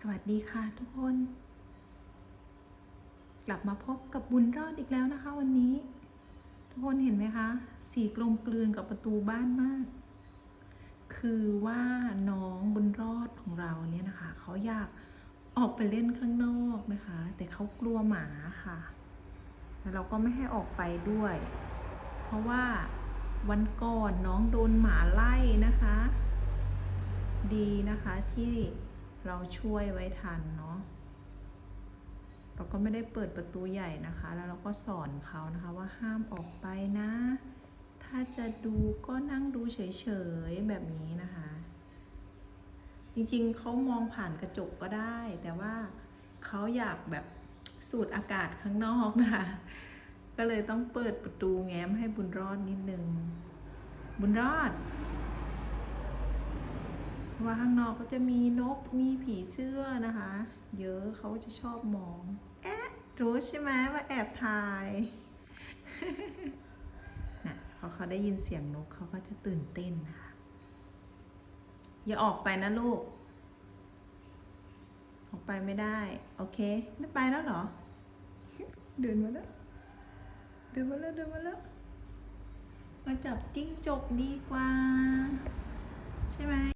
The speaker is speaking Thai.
สวัสดีค่ะทุกคน กลับมาพบกับบุญรอดอีกแล้วนะคะ วันนี้ ทุกคนเห็นไหมคะสีกลมกลืนกับประตูบ้านมาก คือว่าน้องบุญรอดของเราเนี่ยนะคะเขาอยากออกไปเล่นข้างนอกนะคะ แต่เขากลัวหมาค่ะแล้วเราก็ไม่ให้ออกไปด้วย เพราะว่าวันก่อนน้องโดนหมาไล่นะคะ ดีนะคะที่ เราช่วยไว้ทันเนาะเราก็ไม่ได้เปิดประตูใหญ่นะคะ แล้วเราก็สอนเขานะคะว่าห้ามออกไปนะ ถ้าจะดูก็นั่งดูเฉยๆแบบนี้นะคะ จริงๆเขามองผ่านกระจกก็ได้ แต่ว่าเขาอยากแบบสูดอากาศข้างนอกนะคะ ก็เลยต้องเปิดประตูแง้มให้บุญรอดนิดนึง บุญรอด ว่าข้างนอกก็จะมีนกมีผีเสื้อนะคะ เยอะเขาจะชอบมองแอะรู้ใช่ไหมว่าแอบถ่ายนะพอเขาได้ยินเสียงนกเขาก็จะตื่นเต้นนะคะอย่าออกไปนะลูก ออกไปไม่ได้ โอเค ไม่ไปแล้วเหรอ เดินมาแล้ว เดินมาแล้วเดินมาแล้ว มาจับจิ้งจกดีกว่า